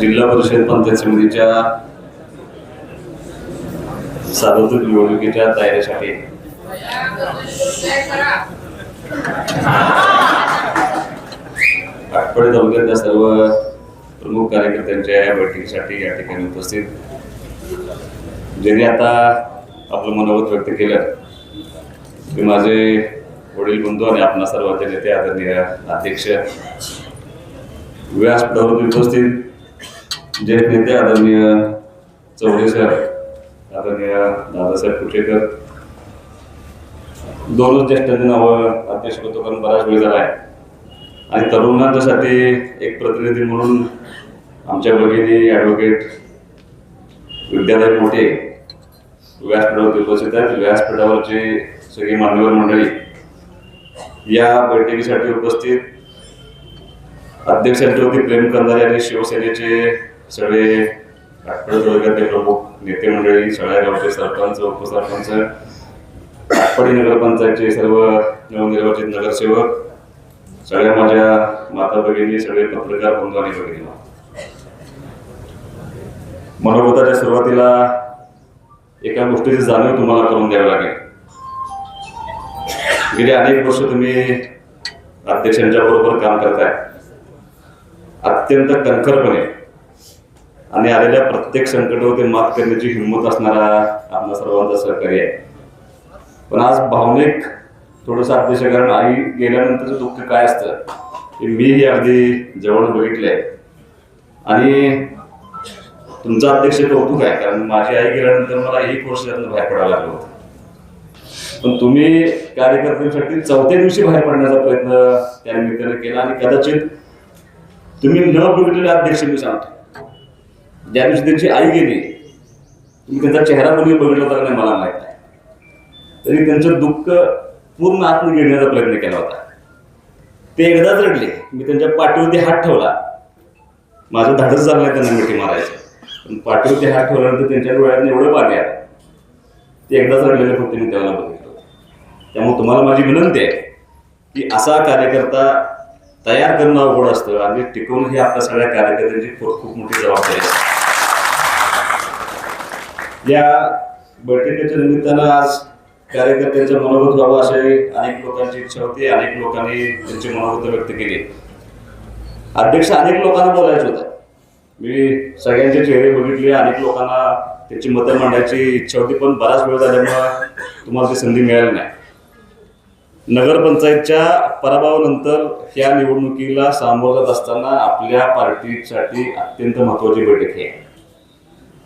जिल्हा परिषद पंचायत समितीच्या सार्वत्रिक निवडणुकीच्या तयारीसाठी. आठवडे तालुक्यातल्या सर्व प्रमुख कार्यकर्त्यांच्या या बैठकीसाठी या ठिकाणी उपस्थित ज्यांनी आता आपलं मनोगत व्यक्त केलं ते माझे वडील बंधू आणि आपणा सर्वांचे नेते आदरणीय अध्यक्ष व्यासपीठावर उपस्थित ज्येष्ठ नेते आदरणीय चौधरी सर आदरणीय दादासाहेब कुठेकर. दोनच ज्येष्ठांची नावं अध्यक्ष होतो कारण बराच वेळ झाला आहे. आणि तरुणांच्यासाठी एक प्रतिनिधी म्हणून आमच्या भगिनी ॲडव्होकेट विद्यालय मोठे व्यासपीठावर उपस्थित आहेत. व्यासपीठावरची सगळी मान्यवर मंडळी या बैठकीसाठी उपस्थित. अध्यक्षांचे प्रेम करणारे आणि शिवसेनेचे सगळे आठवडे तालुक्यातले प्रमुख नेते मंडळी सगळ्या गावचे सरपंच उपसरपंच आटपाडी नगरपंचायतचे सर्व नवनिर्वाचित नगरसेवक सगळ्या माझ्या माता भगिनी सगळे पत्रकार बंधू आणि भगिनी. मनोगताच्या सुरुवातीला एका गोष्टीची जाणीव तुम्हाला करून द्यावी लागेल. गेली अनेक वर्ष तुम्ही अध्यक्षांच्या बरोबर काम करताय. अत्यंत कणखरपणे. आणि आलेल्या प्रत्येक संकटावरती मात करण्याची हिंमत असणारा आपला सर्वांचा सहकारी आहे. पण आज भावनिक थोडंसं अध्यक्ष कारण आई गेल्यानंतरचं दुःख काय असतं हे मीही अगदी जवळ बघितलंय. आणि तुमचा अध्यक्ष कौतुक आहे कारण माझी आई गेल्यानंतर मला एक वर्ष त्यातनं बाहेर पडायला लागलं होतं. पण तुम्ही कार्यकर्त्यांसाठी चौथ्या दिवशी बाहेर पडण्याचा प्रयत्न त्या निमित्ताने केला आणि कदाचित तुम्ही न बघितलेले अध्यक्ष मी सांगतो. ज्या दिवशी त्यांची आई गेली तुम्ही त्यांचा चेहरा कोणी बघितला होता नाही मला माहीत आहे. तरी त्यांचं दुःख पूर्ण आत्म घेण्याचा प्रयत्न केला होता. ते एकदाच रडले मी त्यांच्या पाठीवरती हात ठेवला. माझं धाडच झालं नाही त्यांना मिठी मारायचं. पण पाठीवरती हात ठेवल्यानंतर त्यांच्या डोळ्यात एवढं पाणी आलं. ते एकदाच रडलेले फक्त मी त्याला बघितलं. त्यामुळे तुम्हाला माझी विनंती आहे की असा कार्यकर्ता तयार करणं अवघड असतं आणि टिकवणं ही आपल्या सगळ्या कार्यकर्त्यांची खूप खूप मोठी जबाबदारी असते. या बैठकीच्या निमित्तानं आज कार्यकर्त्यांचं मनोगत व्हावं असे अनेक लोकांची इच्छा होती अनेक लोकांनी त्यांची मनोगत व्यक्त केली. अध्यक्ष अनेक लोकांना बोलायचं होतं. मी सगळ्यांचे चेहरे बघितले अनेक लोकांना त्याची मतं मांडायची इच्छा होती पण बराच वेळ झाल्यामुळं तुम्हाला ती संधी मिळाली नाही. नगरपंचायतच्या पराभवानंतर या निवडणुकीला सामोरं जात असताना आपल्या पार्टीसाठी अत्यंत महत्वाची बैठक आहे.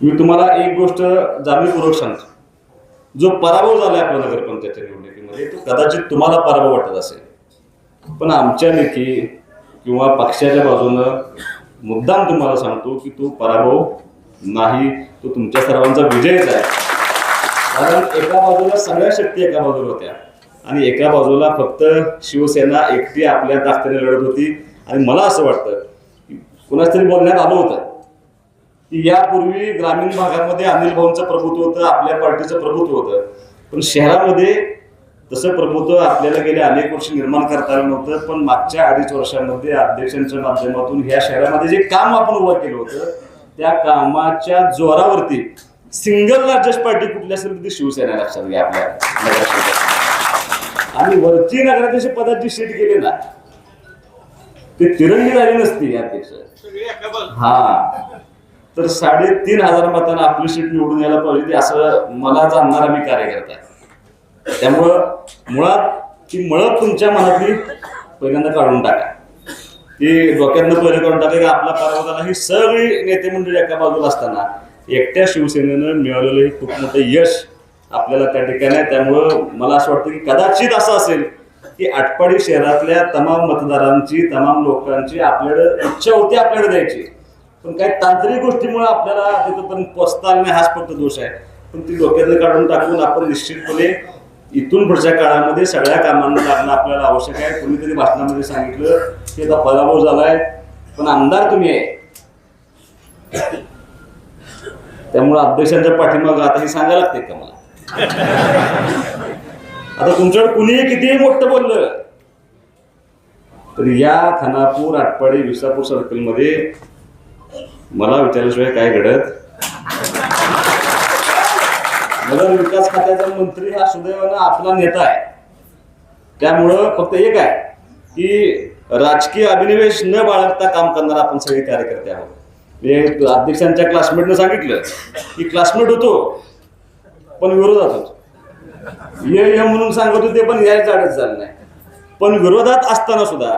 मी तुम्हाला एक गोष्ट जाणीवपूर्वक सांगतो. जो पराभव झाला आपल्या नगरपंचायतच्या निवडणुकीमध्ये तो कदाचित तुम्हाला पराभव वाटत असेल. पण आमच्या लेखी किंवा पक्षाच्या बाजूनं मुद्दाम तुम्हाला सांगतो की तो पराभव नाही तो तुमच्या सर्वांचा विजयच आहे. कारण एका बाजूला सगळ्या शक्ती एका बाजूला होत्या. आणि एका बाजूला फक्त शिवसेना एकटी आपल्या ताकदीने लढत होती. आणि मला असं वाटतं की कुणाच तरी बोलण्यात आलं होतं की यापूर्वी ग्रामीण भागामध्ये अनिल भाऊंचं प्रभुत्व होतं आपल्या पार्टीचं प्रभुत्व होतं. पण शहरामध्ये तसं प्रभुत्व आपल्याला गेले अनेक वर्ष निर्माण करता आलं नव्हतं. पण मागच्या अडीच वर्षांमध्ये अध्यक्षांच्या माध्यमातून ह्या शहरामध्ये जे काम आपण उभं केलं होतं त्या कामाच्या जोरावरती सिंगल लार्जेस्ट पार्टी कुठली असेल ती शिवसेना लक्षात घ्या आपल्या. आणि वरची नगराध्यक्ष पदाची सीट गेली ना ते तिरंगी झाली नसती यापेक्षा हा. तर साडेतीन हजार मतांना आपली सीट निवडून यायला पाहिजे असं मला जाणणार मी कार्यकर्ता आहे. त्यामुळं मुळात ती मळत तुमच्या मनातली पहिल्यांदा काढून टाका. ती डोक्यातनं पहिले काढून टाका की आपला पर्वताला झाला ही सगळी नेते मंडळी एका बाजूला असताना एकट्या शिवसेनेनं मिळवलेलं हे खूप मोठं यश आपल्याला त्या ठिकाणी आहे. त्यामुळं मला असं वाटतं की कदाचित असं असेल की आटपाडी शहरातल्या तमाम मतदारांची तमाम लोकांची आपल्याकडे इच्छा होती आपल्याकडे द्यायची. पण काही तांत्रिक गोष्टीमुळे आपल्याला तिथपर्यंत पोचता आलं नाही हाच फक्त दोष आहे. पण ती डोक्यातलं काढून टाकून आपण निश्चितपणे इथून पुढच्या काळामध्ये सगळ्या कामांना लागणं आपल्याला आवश्यक आहे. कोणीतरी भाषणामध्ये सांगितलं की आता पराभव झालाय पण आमदार तुम्ही आहे. त्यामुळे अध्यक्षांच्या पाठीमागं आता हे सांगायला लागते का मला? आता तुमच्याकडे कुणीही कितीही मोठं बोललं तर या खानापूर आटपाडी विसापूर सर्कलमध्ये मला विचारल्याशिवाय काय घडत? नगर विकास खात्याचा मंत्री हा सुदैवानं आपला नेता आहे. त्यामुळं फक्त एक आहे की राजकीय अभिनिवेश न बाळगता काम करणारा आपण सगळे कार्यकर्ते आहोत. म्हणजे अध्यक्षांच्या क्लासमेटनं सांगितलं की क्लासमेट होतो पण विरोधात होतो ये ये म्हणून सांगत होते पण यायचं अडच झालं नाही. पण विरोधात असताना सुद्धा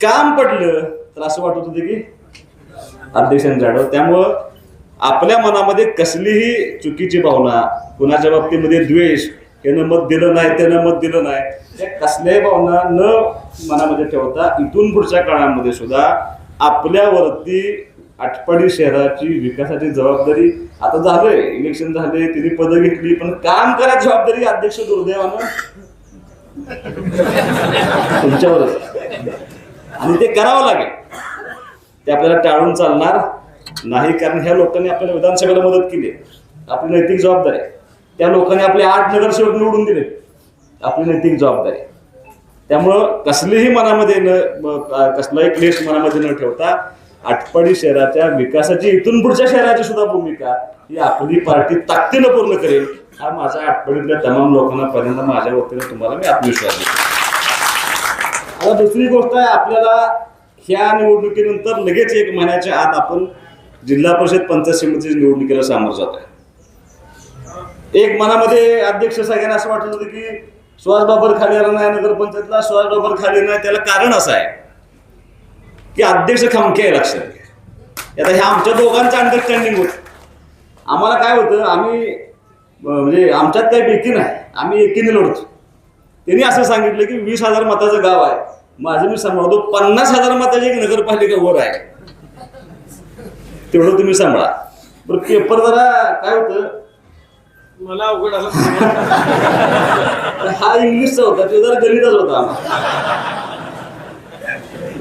काम पडलं तर असं वाटत होतं की अध्यक्षांच्या आडव त्यामुळं आपल्या मनामध्ये कसलीही चुकीची भावना कुणाच्या बाबतीमध्ये द्वेष यानं मत दिलं नाही त्यानं मत दिलं नाही त्या कसल्याही भावना न मनामध्ये ठेवता इथून पुढच्या काळामध्ये सुद्धा आपल्यावरती आटपाडी शहराची विकासाची जबाबदारी आता झालंय. इलेक्शन झाले तिने पदं घेतली पण काम करायची जबाबदारी अध्यक्ष दुर्दैवानं तुमच्यावरच. आणि ते करावं लागेल. ते आपल्याला टाळून चालणार नाही कारण ह्या लोकांनी आपल्याला विधानसभेला मदत केली आपली नैतिक जबाबदारी त्या लोकांनी आपले आठ नगरसेवक निवडून दिले. आपली नैतिक जबाबदारी त्यामुळं कसलीही मनामध्ये न कसलाही क्लेश मनामध्ये न ठेवता आटपाडी शहराच्या विकासाची इथून पुढच्या शहराची सुद्धा भूमिका ही आपली पार्टी ताकदीनं पूर्ण करेल हा माझा आटपाडीतल्या तमाम लोकांना पर्यंत माझ्या वतीने तुम्हाला मी आत्मविश्वास देतो. आता दुसरी गोष्ट आहे आपल्याला ह्या निवडणुकीनंतर लगेच एक महिन्याच्या आत आपण जिल्हा परिषद पंचायत समितीच्या निवडणुकीला सामोरं जात आहे. एक मनामध्ये अध्यक्ष सगळ्यांना असं वाटत होतं की सुहास बाबर खाली आला नाही नगरपंचायतला सुहास बाबर खाली नाही त्याला कारण असं आहे. की अध्यक्ष खमके आहे लक्षात घ्या. आता ह्या आमच्या दोघांचं अंडरस्टँडिंग होतं. आम्हाला काय होतं आम्ही म्हणजे आमच्यात काही बेकी नाही. आम्ही एकीने लढतो. त्यांनी असं सांगितलं की वीस हजार मताचं गाव आहे. माझं मी सांभाळतो. पन्नास हजार मताची एक नगरपालिका वर आहे. तेवढं तुम्ही सांभाळा. बरं पेपर जरा काय होतं? मला अवघड आलं. हा इंग्लिशचा होता. तो जरा गणितच होता आम्हाला.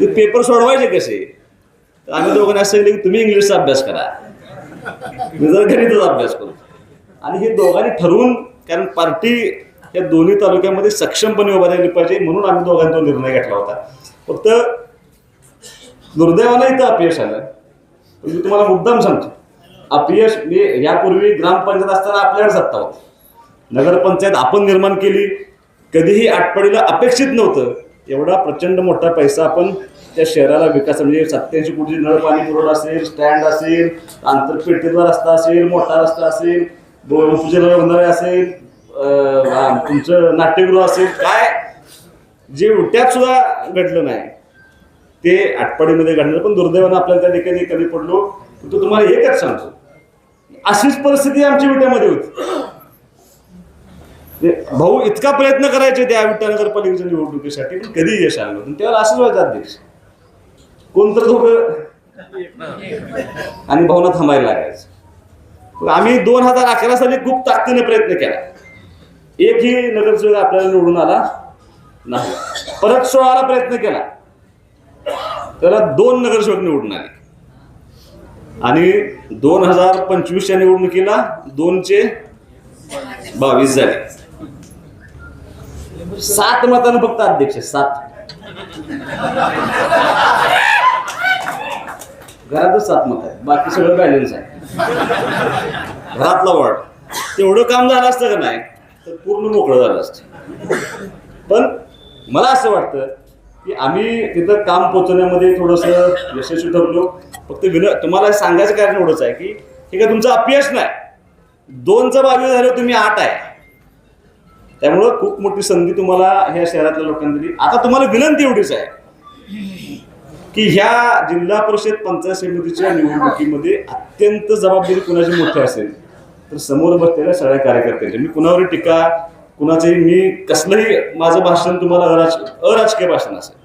ते पेपर सोडवायचे कसे? तर आम्ही दोघांनी असं सांगितलं की तुम्ही इंग्लिशचा अभ्यास करा. मी जर गणितच अभ्यास करू. आणि हे दोघांनी ठरवून कारण पार्टी या दोन्ही तालुक्यामध्ये सक्षमपणे उभा राहिली पाहिजे म्हणून आम्ही दोघांनी तो निर्णय घेतला होता. फक्त दुर्दैवानं इथं अपयश आलं. पण मी तुम्हाला मुद्दाम सांगतो. अपयश मी यापूर्वी ग्रामपंचायत असताना आपल्याकडे सत्ता होती. नगरपंचायत आपण निर्माण केली. कधीही आटपाडीला अपेक्षित नव्हतं. एवढा प्रचंड मोठा पैसा आपण त्या शहराला विकास म्हणजे सत्याऐंशी कोटीची नळ पाणी पुरवठा असेल स्टँड असेल आंतरपेठेचा रस्ता असेल मोठा रस्ता असेल दोन होणारे असेल तुमचं नाट्यगृह असेल काय? जे उट्यात सुद्धा घडलं नाही. ते आटपाडीमध्ये घडलं पण दुर्दैवानं आपल्याला त्या ठिकाणी कमी पडलो. तो तुम्हाला एकच सांगतो. अशीच परिस्थिती आमच्या विट्यामध्ये होती. भाऊ इतका प्रयत्न करायचे त्या विटा नगरपालिकेच्या निवडणुकीसाठी पण कधी यश आलं नव्हतं. तेव्हा असंच व्हायचं अध्यक्ष. कोणतं दोघं आणि भावना थांबायला लागायचं. आम्ही दोन हजार अकरा साली खूप ताकदीने प्रयत्न केला. एकही नगरसेवक आपल्याला निवडून आला नाही. परत सोळाला प्रयत्न केला. त्याला दोन नगरसेवक निवडून आले. आणि दोन हजार पंचवीसच्या निवडणुकीला दोनचे बावीस झाले. सात मतानं फक्त अध्यक्ष सात. घरातच सात मत आहे. बाकी सगळं बॅलन्स आहे. घरातला वाढ तेवढं काम झालं असतं का नाही तर पूर्ण मोकळं झालं असतं. पण मला असं वाटतं की आम्ही तिथं काम पोचवण्यामध्ये थोडंसं यशस्वी ठरलो. फक्त विन तुम्हाला सांगायचं कारण एवढंच आहे की हे काय तुमचं अपयश नाही. दोनचं बावीस झालं तुम्ही आठ आहे. त्यामुळं खूप मोठी संधी तुम्हाला ह्या शहरातल्या लोकांनी दिली. आता तुम्हाला विनंती एवढीच आहे. की ह्या जिल्हा परिषद पंचायत समितीच्या निवडणुकीमध्ये अत्यंत जबाबदारी कुणाची मोठी असेल? तर समोर बसलेल्या सगळ्या कार्यकर्त्यांची. मी कुणावर टीका कुणाचंही मी कसलंही माझं भाषण तुम्हाला अराज अराजकीय भाषण असेल.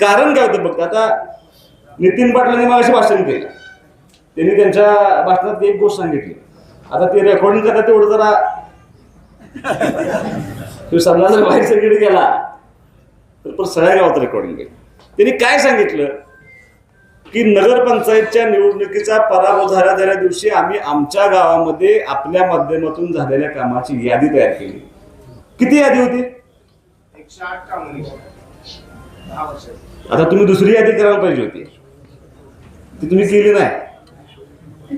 कारण काय होतं बघ आता नितीन पाटलांनी मागाशी भाषण केलं. त्यांनी त्यांच्या भाषणात एक गोष्ट सांगितली. आता ते रेकॉर्डिंग करता तेवढं जरा तो समजा जर बाहेर सगळीकडे गेला. तर पण सगळ्या गावात रेकॉर्डिंग केलं. त्यांनी काय सांगितलं? की नगरपंचायतच्या निवडणुकीचा पराभव झाल्या झाल्या दिवशी आम्ही आमच्या गावामध्ये आपल्या माध्यमातून झालेल्या कामाची यादी तयार केली. किती यादी होती? आता तुम्ही दुसरी यादी करायला पाहिजे होती. ती तुम्ही केली नाही.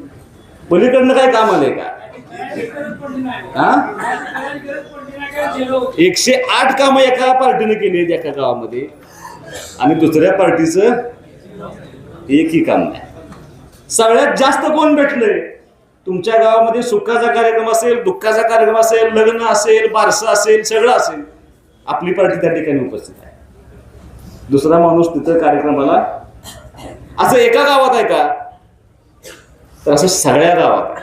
पलीकडनं काय काम आलंय का? एकशे आठ कामं एका पार्टीने केली एका गावामध्ये. आणि दुसऱ्या पार्टीचं एकही काम नाही. सगळ्यात जास्त कोण भेटलंय? तुमच्या गावामध्ये सुखाचा कार्यक्रम असेल दुःखाचा कार्यक्रम असेल लग्न असेल बारसं असेल सगळं असेल आपली पार्टी त्या ठिकाणी उपस्थित आहे. दुसरा माणूस तिथं कार्यक्रमाला असं एका गावात आहे का? तर असं सगळ्या गावात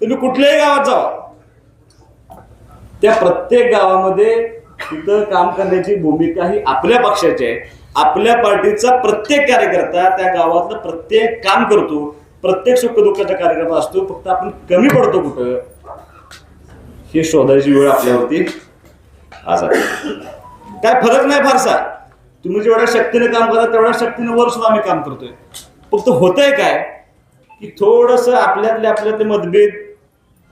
तुम्ही कुठल्याही गावात जावा त्या प्रत्येक गावामध्ये तिथं काम करण्याची भूमिका ही आपल्या पक्षाची आहे. आपल्या पार्टीचा प्रत्येक कार्यकर्ता त्या गावातलं प्रत्येक काम करतो. प्रत्येक सुखदुःखाचा कार्यक्रम असतो. फक्त आपण कमी पडतो कुठं? हे शोधायची वेळ आपल्यावरती आज आहे. काय फरक नाही फारसा. तुम्ही जेवढ्या शक्तीने काम करा तेवढ्या शक्तीने वर सुद्धा आम्ही काम करतोय. फक्त होतंय काय? की थोडस आपल्यातले आपल्यातले मतभेद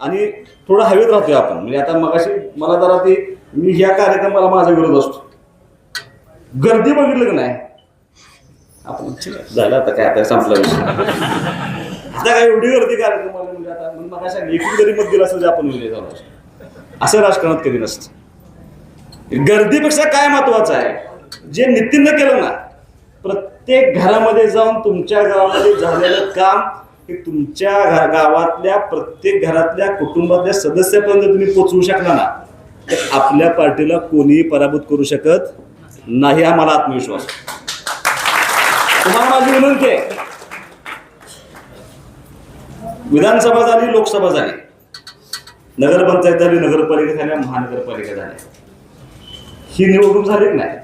आणि थोडं हवेत राहतोय आपण. म्हणजे आता मगाशी मला जरा ते मी ह्या कार्यक्रमाला माझा विरोध असतो. गर्दी बघितलं की नाही? आपण झालं आता काय आता संपला विषय. आता काय एवढी गर्दी कार्यक्रमाला म्हणजे आता मग सांगितलं, एकूण जरी मत दिलं असं जे आपण विजय झालो असं राजकारणात कधी नसतं. गर्दीपेक्षा काय महत्वाचं आहे? जे नितीननं केलं ना प्रत्येक घरामध्ये जाऊन तुमच्या गावामध्ये झालेलं काम हे तुमच्या गावातल्या प्रत्येक घरातल्या कुटुंबातल्या सदस्यापर्यंत तुम्ही पोचवू शकला ना आपल्या पार्टीला कोणीही पराभूत करू शकत नाही हा मला आत्मविश्वास. तुम्हाला माझी विनंती आहे. विधानसभा झाली लोकसभा झाली. नगरपंचायत झाली नगरपालिका झाल्या महानगरपालिका झाल्या ही निवडणूक झाली नाही?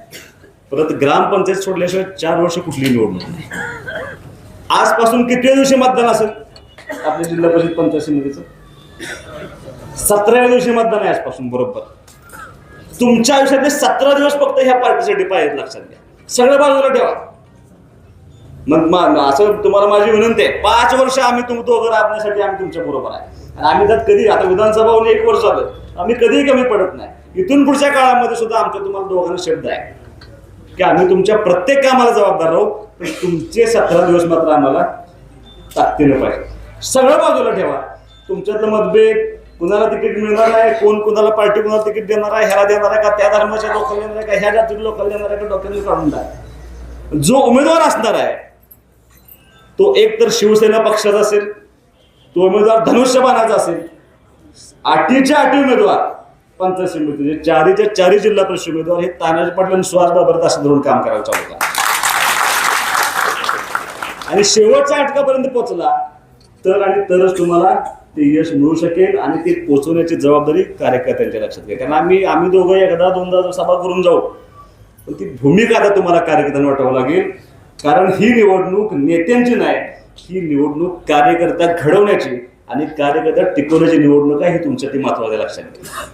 परत ग्रामपंचायत सोडल्याशिवाय चार वर्ष कुठली निवडणूक नाही. आजपासून किती दिवशी मतदान असेल? आपल्या जिल्हा परिषद पंचायत समितीचं. सतराव्या दिवशी मतदान आहे आजपासून बरोबर. तुमच्या आयुष्यातले सतरा दिवस फक्त ह्या पार्टीसाठी पाहिजेत लक्षात घ्या. सगळं बाजूला ठेवा. मग असं तुम्हाला माझी विनंती आहे पाच वर्ष आम्ही तुम दोघं राबण्यासाठी आम्ही तुमच्या बरोबर आहे आणि आम्ही त्यात कधी आता विधानसभा होऊन एक वर्ष आलं आम्ही कधीही कमी पडत नाही. इथून पुढच्या काळामध्ये सुद्धा आमच्या तुम्हाला दोघांना शब्द आहे की आम्ही तुमच्या प्रत्येक कामाला जबाबदार राहू पण तुमचे सतरा दिवस मात्र आम्हाला ताकदीनं पाहिजे. सगळं बाजूला ठेवा. तुमच्यातलं मतभेद कुणाला तिकीट मिळणार आहे? कोण कुणाला पार्टी कुणाला तिकीट देणार आहे? ह्याला देणार आहे का? त्या धर्माच्या लोकांना देणार आहे का? ह्या जातीच्या लोकांना देणार आहे का? डॉक्टरने काढून टाक जो उमेदवार असणार आहे तो एक तर शिवसेना पक्षाचा असेल तो उमेदवार धनुष्यबाणाचा असेल. आठीच्या आठी उमेदवार पंचायत समितीचे चारीच्या चारी जिल्हा परिषद उमेदवार हे तानाजी पाटील आणि सुहास बाबरत असं धरून काम करायला चालू होता आणि शेवटच्या अटकापर्यंत पोहोचला तर आणि तरच तुम्हाला ते यश मिळू शकेल आणि ते पोचवण्याची जबाबदारी कार्यकर्त्यांच्या लक्षात घ्या. कारण आम्ही आम्ही दोघं एकदा दोनदा सभा करून जाऊ पण ती भूमिका आता तुम्हाला कार्यकर्त्यांना वाटावं लागेल. कारण ही निवडणूक नेत्यांची नाही ही निवडणूक कार्यकर्ता घडवण्याची आणि कार्यकर्ता टिकवण्याची निवडणूक आहे हे तुमच्या महत्वाचं आहे लक्षात घ्या.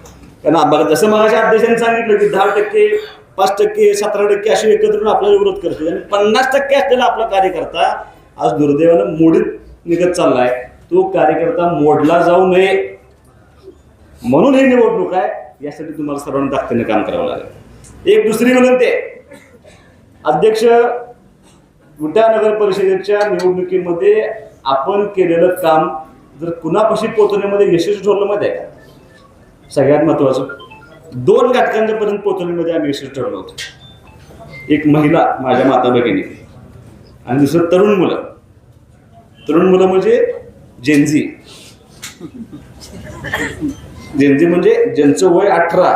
कारण बघा जसं मगाच्या अध्यक्षांनी सांगितलं की दहा टक्के पाच टक्के सतरा टक्के असे एकत्र आपल्याला विरोध करतील आणि पन्नास टक्के असलेला आपला कार्यकर्ता आज दुर्दैवानं मोडीत निघत चाललाय. तो कार्यकर्ता मोडला जाऊ नये. म्हणून ही निवडणूक आहे. यासाठी तुम्हाला सर्वांना ताकदीने काम करावं लागेल. एक दुसरी विनंती आहे. अध्यक्ष विटा नगर परिषदेच्या निवडणुकीमध्ये आपण केलेलं काम जर कुणापाशी पोचवण्यामध्ये यशस्वी ठरलं मध्ये आहे का? सगळ्यात महत्वाचं दोन घटकांच्या पर्यंत आम्ही यशस्वी ठरलो होतो. एक महिला माझ्या माता भगिनी आणि दुसरं तरुण मुलं. तरुण मुलं म्हणजे जेनझी जेनझी म्हणजे ज्यांचं वय अठरा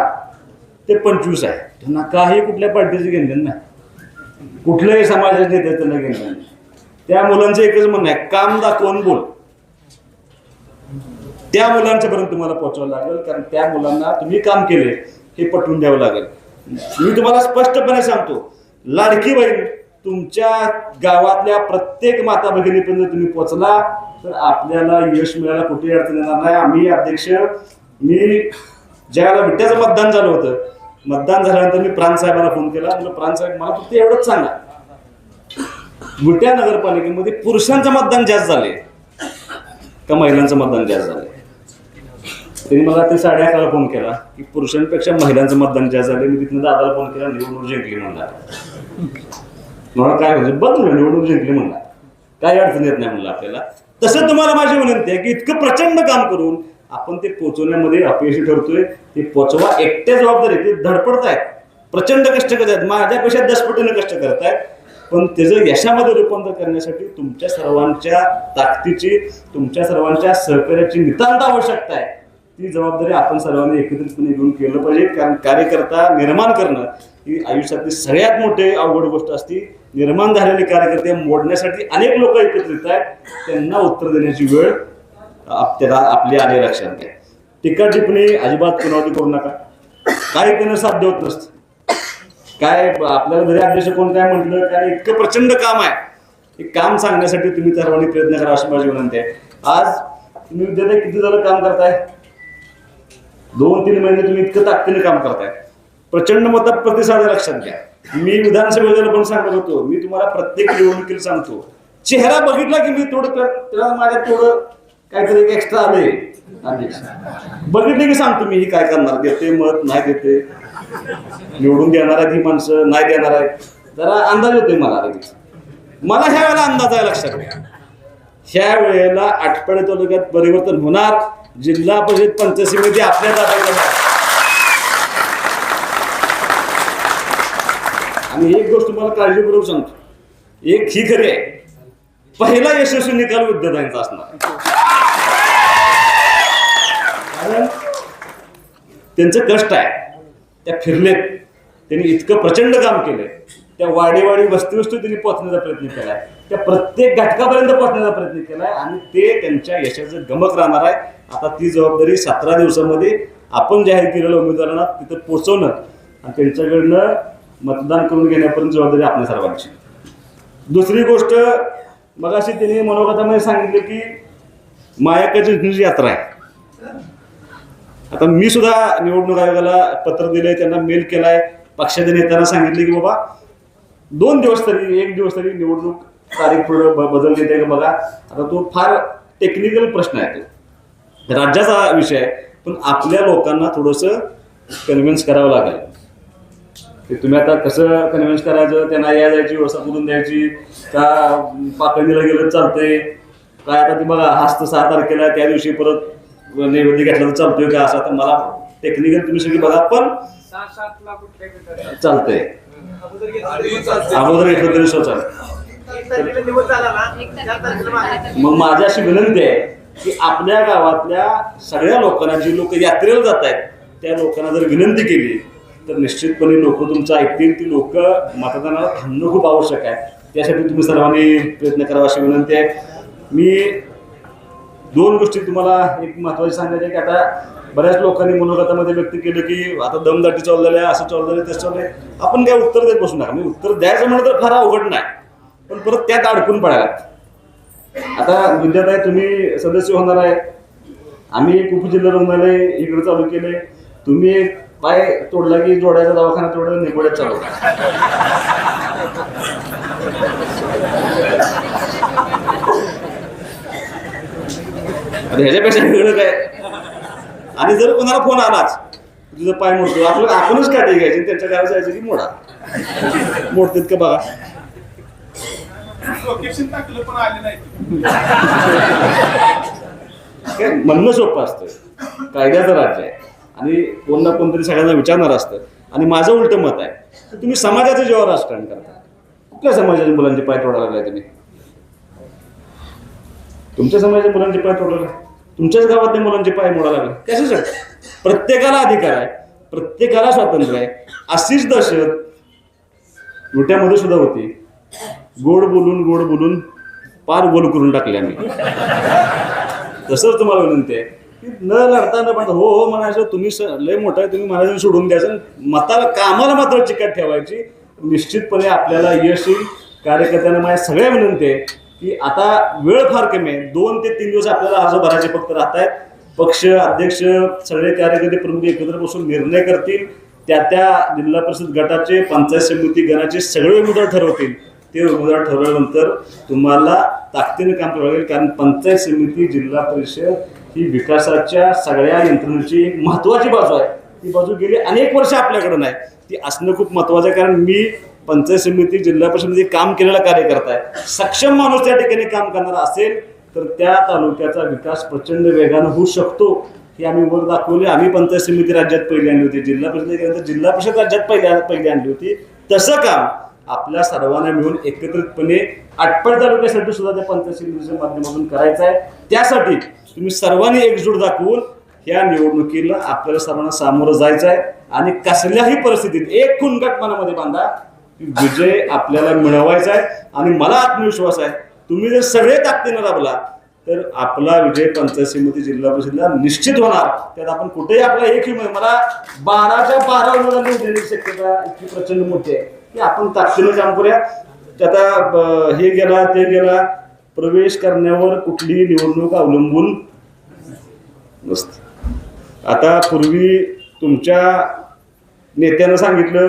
ते पंचवीस आहे. त्यांना काही कुठल्या पार्टीचं घेणं नाही. कुठल्याही समाजाचे नेते त्यांना घेणं नाही. त्या मुलांचं एकच म्हणणं आहे काम दाखवून बोल. त्या मुलांच्यापर्यंत तुम्हाला पोहोचावं लागेल कारण त्या मुलांना तुम्ही काम केले हे पटवून द्यावं लागेल. मी तुम्हाला स्पष्टपणे सांगतो लाडकी बहीण तुमच्या गावातल्या प्रत्येक माता भगिनीपर्यंत तुम्ही पोचला तर आपल्याला यश मिळायला कुठे अडचण येणार नाही. आम्ही अध्यक्ष मी ज्यावेळेला विट्याचं मतदान झालं होतं मतदान झाल्यानंतर मी प्रांतसाहेबांना फोन केला. म्हणलं प्रांतसाहेब मला फक्त एवढंच सांगा. विट्या नगरपालिकेमध्ये पुरुषांचं मतदान जास्त झाले का महिलांचं मतदान जास्त झालंय? त्यांनी मला ते साडे अकराला फोन केला की पुरुषांपेक्षा महिलांचं मतदान जास्त झाले मी तिथनं दादाला फोन केला निवडणूक जिंकली म्हणला. म्हणून काय म्हणजे बदल निवडून जिंकली म्हणला. काही अडचण येत नाही म्हणलं आपल्याला. तसं तुम्हाला माझी विनंती आहे की इतकं प्रचंड काम करून आपण ते पोचवण्यामध्ये अपयशी ठरतोय. ते पोचवा एकट्या जबाबदारी ते धडपडतायत प्रचंड कष्ट करत आहेत माझ्यापेक्षा दसपटीनं कष्ट करत आहेत. पण त्याचं यशामध्ये रूपांतर करण्यासाठी तुमच्या सर्वांच्या ताकदीची तुमच्या सर्वांच्या सहकार्याची नितांत आवश्यकता आहे. ती जबाबदारी आपण सर्वांनी एकत्रितपणे घेऊन केलं पाहिजे. कारण कार्यकर्ता निर्माण करणं ही आयुष्यातली सगळ्यात मोठी अवघड गोष्ट असती निर्माण झालेले कार्यकर्ते मोडण्यासाठी अनेक लोक एकत्रित आहेत. त्यांना उत्तर देण्याची वेळ आपल्याला आपली आली लक्षात घ्या. टीका टिप्पणी अजिबात कुणावरती करू नका. काय त्यांना साध्य होत नसतं. काय आपल्याला जरी अध्यक्ष कोण काय म्हटलं काय इतकं प्रचंड काम आहे. हे काम सांगण्यासाठी तुम्ही सर्वांनी प्रयत्न करा अशी माझी विनंती आहे. आज तुम्ही विद्यार्थी किती झालं काम करताय? दोन तीन महिने तुम्ही इतकं ताकदीने काम करताय. प्रचंड मतात प्रतिसाद लक्षात घ्या. मी विधानसभेला पण सांगत होतो मी तुम्हाला प्रत्येक निवडणुकीला सांगतो चेहरा बघितला की मी थोडं त्याला माझ्या थोडं काहीतरी एक्स्ट्रा आले बघितले की सांगतो मी ही काय करणार देते मत नाही देते. निवडून देणार आहेत ही माणसं नाही देणार आहेत. जरा अंदाज होतोय मला लगेच. मला ह्या वेळेला अंदाज आहे लक्षात घ्या. ह्या वेळेला आठपाडे तालुक्यात परिवर्तन होणार जिल्हा परिषद पंचायत समिती आपल्या ताब्यात आणि एक गोष्ट तुम्हाला काळजीपूर्वक सांगतो. एक ही खरी आहे. पहिला यशस्वी निकाल विद्यार्थ्यांचा असणार. कारण त्यांचं कष्ट आहे. त्या फिरलेत. त्यांनी इतकं प्रचंड काम केलंय. त्या वाडीवाडी वस्तीवस्तू त्यांनी पोहोचण्याचा प्रयत्न केलाय. त्या प्रत्येक घटकापर्यंत पोहोचण्याचा प्रयत्न केलाय आणि ते त्यांच्या यशाचं गमक राहणार आहे. आता ती जबाबदारी सतरा दिवसामध्ये आपण जाहीर केलेल्या उमेदवारांना तिथं पोचवणं आणि त्यांच्याकडनं मतदान करून घेण्यापर्यंत जबाबदारी आपल्या सर्वांची. दुसरी गोष्ट मगाशी त्यांनी मनोगतामध्ये सांगितलं की मायाकाची यात्रा आहे. आता मी सुद्धा निवडणूक आयोगाला पत्र दिलंय त्यांना मेल केलाय. पक्षाच्या नेत्यांना सांगितले की बाबा दोन दिवस तरी एक दिवस तरी निवडणूक तारीख पुढे बदल बदलली का बघा. आता तो फार टेक्निकल प्रश्न आहे तो. राज्याचा विषय आहे पण आपल्या लोकांना थोडंसं कन्व्हिन्स करावं लागेल. ते तुम्ही आता कसं कन्व्हिन्स करायचं? त्यांना या जायची व्यवस्था करून द्यायची का पाकळणीला गेलं चालतंय? काय आता ती बघा हस्त सहा तारखेला त्या दिवशी परत नैवेद्य घेतला तर चालतोय का? असं आता मला टेक्निकल तुम्ही सगळी बघा पण चालतंय. अगोदर घेतलं. तरी सुद्धा मग माझी अशी विनंती आहे की आपल्या गावातल्या सगळ्या लोकांना जी लोक यात्रेला जात आहेत त्या लोकांना जर विनंती केली तर निश्चितपणे लोक तुमचं ऐकतील ती लोक मतदानाला थांबणं खूप आवश्यक आहे. त्यासाठी तुम्ही सर्वांनी प्रयत्न करावा अशी विनंती आहे. मी दोन गोष्टी तुम्हाला एक महत्त्वाची सांगायची की आता बऱ्याच लोकांनी मनोगतामध्ये व्यक्त केलं की आता दमदाटी चालू असं चालू झालं तसं चालू आहे आपण काय उत्तर देत बसू नका मी उत्तर द्यायचं म्हणलं तर फार अवघड नाही. पण परत त्यात अडकून पडायला आता विद्यार्थी तुम्ही सदस्य होणार आहे. आम्ही एक उपजिल्हा रुग्णालय इकडे चालू केले तुम्ही एक पाय तोडला की जोडायचा दवाखाना तोडला निगोड्यात चालू. ह्याच्यापेक्षा वेगळं काय? आणि जर कोणाला फोन आलाच तुझं पाय मोडतो आपलं आपणच काठी घ्यायची त्यांच्या घरात जायचं की मोडा. मोडतात का बघा? लोकेशन टाकलं पण आले नाही काय? म्हणणं सोपं असतं. कायद्याचं राज्य आहे. आणि कोण ना कोणतरी सगळ्यांना विचारणार असतं. आणि माझं उलटं मत आहे. तुम्ही समाजाचं जेव्हा राजकारण करता कुठल्या समाजाच्या मुलांचे पाय तोडायला लागलाय तुम्ही? तुमच्या समाजाच्या मुलांचे पाय तोडायला लागले. तुमच्याच गावातल्या मुलांचे पाय मोडायला लागले कशासाठी? प्रत्येकाला अधिकार आहे. प्रत्येकाला स्वातंत्र्य आहे. अशीच दहशत लुट्यामध्ये सुद्धा होती. गोड बोलून गोड बोलून पार गोल करून टाकले आम्ही. तसंच तुम्हाला विनंती आहे. न लढता न म्हणता हो हो म्हणायचं तुम्ही स- लय मोठा आहे तुम्ही म्हणायचं सोडून द्यायचं मताला कामाला मात्र चिकट ठेवायची. निश्चितपणे आपल्याला यश येईल. कार्यकर्त्यांना माझ्या सगळ्या विनंती आहे की आता वेळ फार कमी आहे. दोन ते तीन दिवस आपल्याला अर्ज भरायचे फक्त राहत आहेत पक्ष अध्यक्ष सगळे कार्यकर्ते प्रमुख एकत्र बसून निर्णय करतील. त्या त्या जिल्हा परिषद गटाचे पंचायत समिती गणाचे सगळे उमेदवार ठरवतील. ते उमेदवार ठरवल्यानंतर तुम्हाला ताकदीने काम करावं लागेल कारण पंचायत समिती जिल्हा परिषद ही विकासाच्या सगळ्या यंत्रणेची एक बाजू आहे. ती बाजू गेली अनेक वर्ष आपल्याकडे नाही ती असणं खूप महत्त्वाचं आहे कारण मी पंचायत समिती जिल्हा परिषदेमध्ये काम केलेला कार्यकर्ता आहे. सक्षम माणूस त्या ठिकाणी काम करणारा असेल तर त्या तालुक्याचा विकास प्रचंड वेगानं होऊ शकतो हे आम्ही वर दाखवले. आम्ही पंचायत समिती राज्यात पहिली आणली होती. जिल्हा परिषद जिल्हा परिषद राज्यात पहिल्या पहिली आणली होती. तसं काम आपल्या सर्वांना मिळून एकत्रितपणे आटपाडी तालुक्यासाठी सुद्धा त्या पंचायत समितीच्या माध्यमातून करायचं आहे. त्यासाठी तुम्ही सर्वांनी एकजूट दाखवून या निवडणुकीला आपल्याला सर्वांना सामोरं जायचं आहे आणि कसल्याही परिस्थितीत एक खुणगट मनामध्ये बांधा की विजय आपल्याला मिळवायचा आहे आणि मला आत्मविश्वास आहे तुम्ही जर सगळे ताकदीनं राबला तर आपला विजय पंचायतीमध्ये जिल्हा परिषदला निश्चित होणार. त्यात आपण कुठेही आपला एकही मध्ये मला बाराच्या बारा उमेदवारांनी देण्याची शक्यता इतकी प्रचंड मोठी आहे की आपण ताकदीनं काम करूया. त्याचा आता ब- हे गेला ते गेला प्रवेश करण्यावर कुठलीही निवडणूक अवलंबून नसते. आता पूर्वी तुमच्या नेत्यानं सांगितलं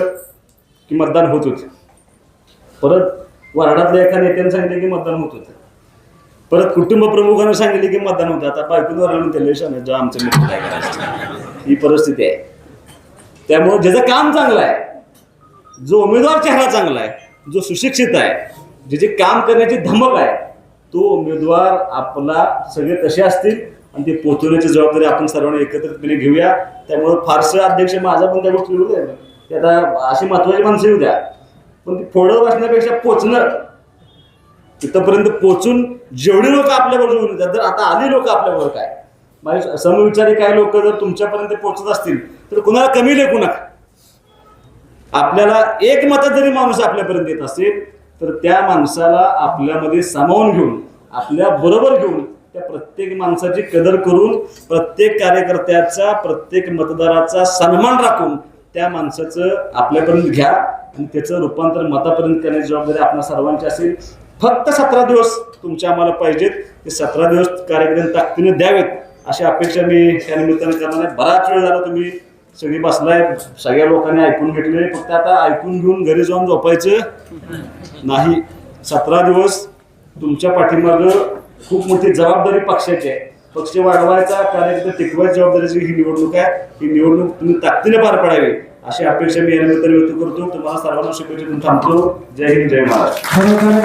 की मतदान होत होते. परत वार्डातल्या एका नेत्यानं सांगितलं की मतदान होत होतं. परत कुटुंब प्रमुखानं की मतदान होतं. आता बायकून वरवून त्याला सांगायचं आमचं मित्र काय करायचं? ही परिस्थिती आहे. त्यामुळे ज्याचं काम चांगलं आहे जो उमेदवार चेहरा चांगला आहे जो सुशिक्षित आहे ज्याचे काम करण्याची धमक आहे तो उमेदवार आपला सगळे कसे असतील आणि ते पोचवण्याची जबाबदारी आपण सर्वांनी एकत्रितपणे घेऊया. त्यामुळे फारसं अध्यक्ष माझा पण त्या गोष्टी होऊ द्या ते आता अशी महत्वाची माणसं येऊ द्या. पण ती फोडं वाचण्यापेक्षा पोचणं. तिथंपर्यंत पोचून जेवढी लोक आपल्याबरोबर येऊन येतात जर आता आली लोक आपल्याबरोबर काय? माझे समविचारी काही लोक जर तुमच्यापर्यंत पोचत असतील तर कुणाला कमी लेखू नका. आपल्याला एक मतात जरी माणूस आपल्यापर्यंत येत असेल तर त्या माणसाला आपल्यामध्ये सामावून घेऊन आपल्या बरोबर घेऊन त्या प्रत्येक माणसाची कदर करून प्रत्येक कार्यकर्त्याचा प्रत्येक मतदाराचा सन्मान राखून त्या माणसाचं आपल्यापर्यंत घ्या आणि त्याचं रूपांतर मतापर्यंत करण्याची जबाबदारी आपल्या सर्वांची असेल. फक्त सतरा दिवस तुमच्या आम्हाला पाहिजेत. ते सतरा दिवस कार्यक्रम ताकदीने द्यावेत. अशी अपेक्षा मी त्या निमित्ताने करणार आहे. बराच वेळ झाला तुम्ही सगळी बसलाय सगळ्या लोकांनी ऐकून घेतले फक्त आता ऐकून घेऊन घरी जाऊन झोपायचं नाही. सतरा दिवस तुमच्या पाठीमागं खूप मोठी जबाबदारी पक्षाची आहे. पक्ष वाढवायचा कार्यकर्ता टिकवायची जबाबदारीची ही निवडणूक आहे. ही निवडणूक तुम्ही ताकदीने पार पाडावी अशी अपेक्षा मी यानिमित्त व्यक्त करतो. तुम्हाला सर्वांना शुभेच्छा थांबतो. जय हिंद जय महाराष्ट्र.